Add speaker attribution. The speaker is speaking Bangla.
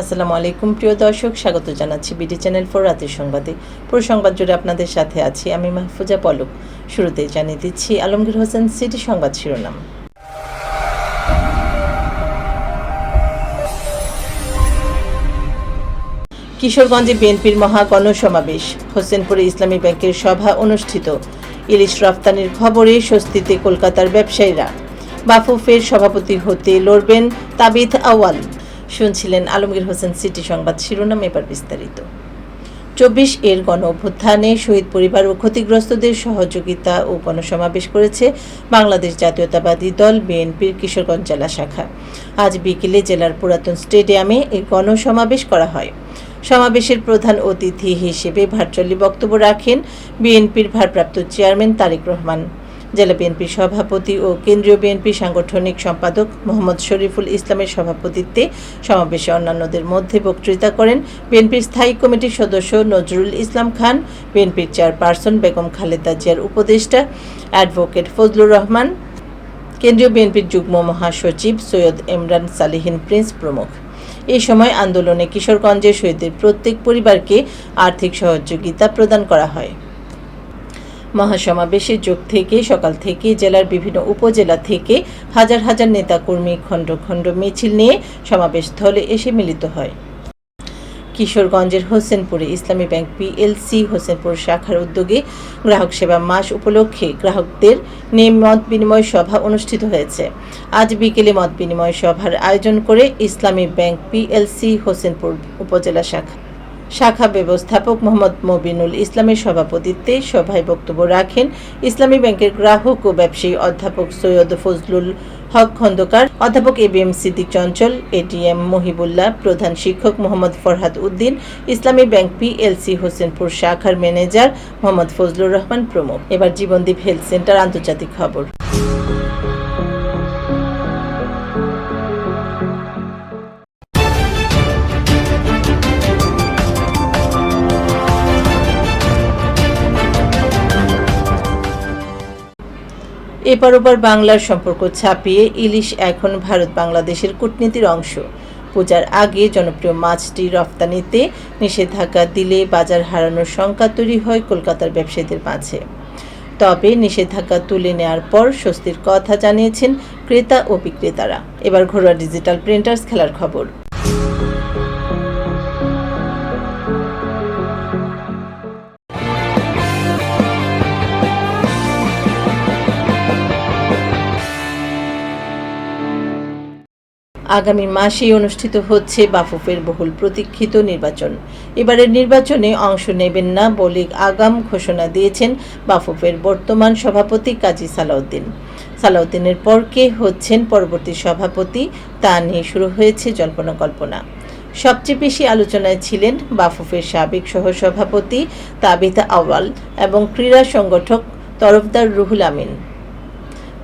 Speaker 1: আসসালামু আলাইকুম। প্রিয় দর্শক, স্বাগত জানাচ্ছি বিডি চ্যানেল ফোর রাতের সংবাদে। পুরো সংবাদ জুড়ে আপনাদের সাথে আছি আমি মাহফুজা পলক। শুরুতেই জানিয়ে দিচ্ছি, আলমগীর হোসেন সিটি সংবাদ শিরোনাম। কিশোরগঞ্জে বিএনপির মহা গণসমাবেশ, হোসেনপুরে ইসলামী ব্যাংকের সভা অনুষ্ঠিত। ইলিশ রফতানির খবরে স্বস্তিতে কলকাতার ব্যবসায়ীরা। বাফুফের সভাপতি হতে লড়বেন তাবিথ আওয়াল শুনছিলেন আলমগীর হোসেন সিটি সংবাদ শিরোনাম এবার বিস্তারিত। চব্বিশ এর গণ অভ্যুত্থানে শহীদ পরিবার ও ক্ষতিগ্রস্তদের সহযোগিতা ও গণসমাবেশ করেছে বাংলাদেশ জাতীয়তাবাদী দল বিএনপির কিশোরগঞ্জ জেলা শাখা। আজ বিকেলে জেলার পুরাতন স্টেডিয়ামে এই গণসমাবেশ করা হয়। সমাবেশের প্রধান অতিথি হিসেবে ভার্চুয়ালি বক্তব্য রাখেন বিএনপির ভারপ্রাপ্ত চেয়ারম্যান তারেক রহমান। জেলা বিএনপির সভাপতি ও কেন্দ্রীয় বিএনপি সাংগঠনিক সম্পাদক মোহাম্মদ শরীফুল ইসলামের সভাপতিত্বে সমাবেশে অন্যান্যদের মধ্যে বক্তৃতা করেন বিএনপির স্থায়ী কমিটির সদস্য নজরুল ইসলাম খান, বিএনপির চেয়ারপারসন বেগম খালেদা জিয়ার উপদেষ্টা অ্যাডভোকেট ফজলুর রহমান, কেন্দ্রীয় বিএনপির যুগ্ম মহাসচিব সৈয়দ ইমরান সালিহিন, প্রিন্স প্রমুখ। এই সময় আন্দোলনে কিশোরগঞ্জের শহীদদের প্রত্যেক পরিবারকে আর্থিক সহযোগিতা প্রদান করা হয়। মহাসমাবেশে যোগ থেকে সকাল থেকে জেলার বিভিন্ন উপজেলা থেকে হাজার হাজার নেতাকর্মী খণ্ড খণ্ড মিছিল নিয়ে সমাবেশ স্থলে এসে মিলিত হয়। কিশোরগঞ্জের হোসেনপুরে ইসলামী ব্যাংক পিএলসি হোসেনপুর শাখার উদ্যোগে গ্রাহক সেবা মাস উপলক্ষে গ্রাহকদের নিয়ে মত বিনিময় সভা অনুষ্ঠিত হয়েছে। আজ বিকেলে মত বিনিময় সভার আয়োজন করে ইসলামী ব্যাংক পিএলসি হোসেনপুর উপজেলা শাখা শাখা ব্যবস্থাপক মোহাম্মদ মবিনুল ইসলামের সভাপতিত্বে সভায় বক্তব্য রাখেন ইসলামী ব্যাংকের গ্রাহক ও ব্যবসায়ী অধ্যাপক সৈয়দ ফজলুল হক খন্দকার, অধ্যাপক A B M Siddique Chanchal ATM Mohibullah, প্রধান শিক্ষক মোহাম্মদ ফরহাদ উদ্দিন, ইসলামী ব্যাংক পিএলসি হোসেনপুর শাখার ম্যানেজার মোহাম্মদ ফজলুর রহমান প্রমুখ। এবার জীবনদীপ হেলথ সেন্টার আন্তর্জাতিক খবর। এপার ওপার বাংলার সম্পর্ক ছাপিয়ে ইলিশ এখন ভারত বাংলাদেশের কূটনীতির অংশ। পূজার আগে জনপ্রিয় মাছটি রফতানিতে নিষেধাজ্ঞা দিলে বাজার হারানোর শঙ্কা তৈরি হয় কলকাতার ব্যবসায়ীদের মাঝে। তবে নিষেধাজ্ঞা তুলে নেওয়ার পর স্বস্তির কথা জানিয়েছেন ক্রেতা ও বিক্রেতারা। এবার ঘরোয়া ডিজিটাল প্রিন্টার্স খেলার খবর। আগামী মাসেই অনুষ্ঠিত হচ্ছে বাফুফের বহুল প্রতীক্ষিত নির্বাচন। এবারের নির্বাচনে অংশ নেবেন না বলে আগাম ঘোষণা দিয়েছেন বাফুফের বর্তমান সভাপতি কাজী সালাউদ্দিন। সালাউদ্দিনের পর কে হচ্ছেন পরবর্তী সভাপতি তা নিয়ে শুরু হয়েছে জল্পনা কল্পনা। সবচেয়ে বেশি আলোচনায় ছিলেন বাফুফের সাবেক সহসভাপতি তাবিতা আওয়াল এবং ক্রীড়া সংগঠক তরফদার রুহুল আমিন।